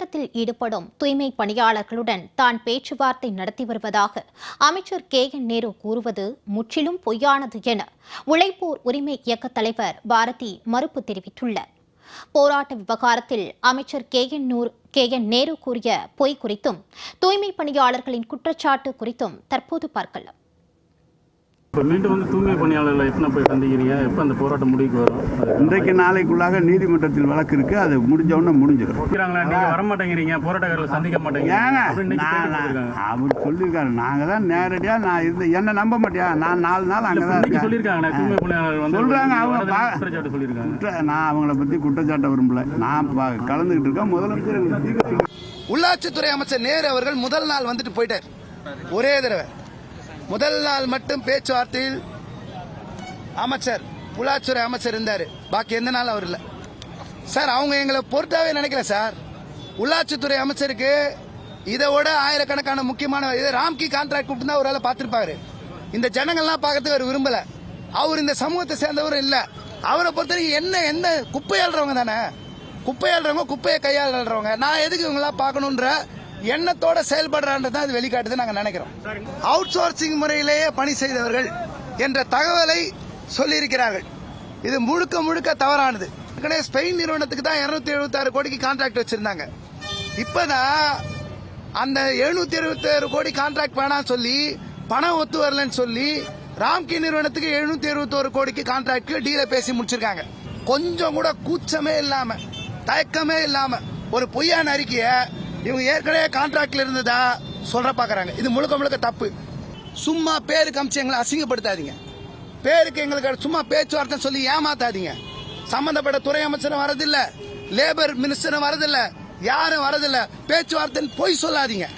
போராட்டத்தில் ஈடுபடும் தூய்மை பணியாளர்களுடன் தான் பேச்சுவார்த்தை நடத்தி வருவதாக அமைச்சர் கே. என். நேரு கூறுவது முற்றிலும் பொய்யானது என உழைப்போர் உரிமை இயக்கத் தலைவர் பாரதி மறுப்பு தெரிவித்துள்ளார். போராட்ட விவகாரத்தில் அமைச்சர் K. N. Noor K. N. Nehru கூறிய பொய் குறித்தும் தூய்மை பணியாளர்களின் குற்றச்சாட்டு குறித்தும் தற்போது பார்க்கலாம். இப்போ மீண்டும் வந்து தூய்மை பணியாளர்களை எத்தனை போய் சந்திக்கிறீங்க? எப்போ அந்த போராட்டம் முடிவுக்கு வரும்? இன்றைக்கு நாளைக்குள்ளாக நீதிமன்றத்தில் வழக்கு இருக்கு. அது முடிஞ்ச உடனே முடிஞ்சிடும். நீங்க வர மாட்டேங்கிறீங்க போராட்டக்காரர்களை சந்திக்க மாட்டேங்கிறீங்க. அவர் சொல்லியிருக்காரு. நாங்கள் தான் நேரடியாக நான் இருந்து என்ன நம்ப மாட்டியா? நான் நாலு நாள் அங்கே தான் சொல்லியிருக்காங்க தூய்மை பணியாளர் வந்து சொல்றாங்க, அவங்க குற்றச்சாட்டு சொல்லியிருக்காங்க. நான் அவங்கள பற்றி குற்றச்சாட்ட விரும்பல. நான் கலந்துக்கிட்டு இருக்கேன். முதலமைச்சர் உள்ளாட்சித்துறை அமைச்சர் நேரு அவர்கள் முதல் நாள் வந்துட்டு போயிட்டார். ஒரே தடவை. முதல் நாள் மட்டும் பேச்சுவார்த்தையில் அமைச்சர் உள்ளாட்சித்துறை அமைச்சர் இருந்தார். பாக்கி எந்த நாள் அவர் இல்லை. சார் அவங்க எங்களை பொறுத்தாவே நினைக்கல சார். உள்ளாட்சித்துறை அமைச்சருக்கு இதை விட ஆயிரக்கணக்கான முக்கியமான இது ராம்கி கான்ட்ராக்ட் கூப்பிட்டு தான் ஒரு வேலை பார்த்துருப்பாரு. இந்த ஜனங்கள்லாம் பார்க்கறதுக்கு அவர் விரும்பலை. அவர் இந்த சமூகத்தை சேர்ந்தவரும் இல்லை. அவரை பொறுத்த வரைக்கும் என்ன எந்த குப்பை தானே. குப்பையாளுறவங்க குப்பையை கையாளுறவங்க. நான் எதுக்கு இவங்களாம் பார்க்கணுன்ற எண்ணத்தோட செயல்படுறான்றது தான் அது வெளிக்காட்டுது நாங்கள் நினைக்கிறோம். அவுட் சோர்சிங் முறையிலேயே பணி செய்தவர்கள் என்ற தகவலை சொல்லியிருக்கிறார்கள். இது முழுக்க முழுக்க தவறானது. ஏற்கனவே ஸ்பெயின் நிறுவனத்துக்கு தான் இருநூத்தி எழுபத்தாறு கோடிக்கு கான்ட்ராக்ட் வச்சிருந்தாங்க. இப்பதான் அந்த எழுநூத்தி எழுபத்தாறு கோடி கான்ட்ராக்ட் வேணாம் சொல்லி பணம் ஒத்து வரலன்னு சொல்லி ராம்கி நிறுவனத்துக்கு எழுநூத்தி எழுபத்தோரு கோடிக்கு கான்ட்ராக்ட் டீல பேசி முடிச்சிருக்காங்க. கொஞ்சம் கூட கூச்சமே இல்லாம தயக்கமே இல்லாம ஒரு பொய்யான அறிக்கையை இவங்க ஏற்கனவே கான்ட்ராக்ட்ல இருந்ததா சொல்ற பாக்குறாங்க. இது முழுக்க முழுக்க தப்பு. சும்மா பேருக்கு அமிச்சு எங்களை அசிங்கப்படுத்தாதீங்க. பேருக்கு எங்களுக்கு சும்மா பேச்சுவார்த்தை சொல்லி ஏமாத்தாதீங்க. சம்பந்தப்பட்ட துறை அமைச்சரும் வரதில்லை. லேபர் மினிஸ்டரும் வரதில்லை. யாரும் வரதில்லை. பேச்சுவார்த்தைன்னு பொய் சொல்லாதீங்க.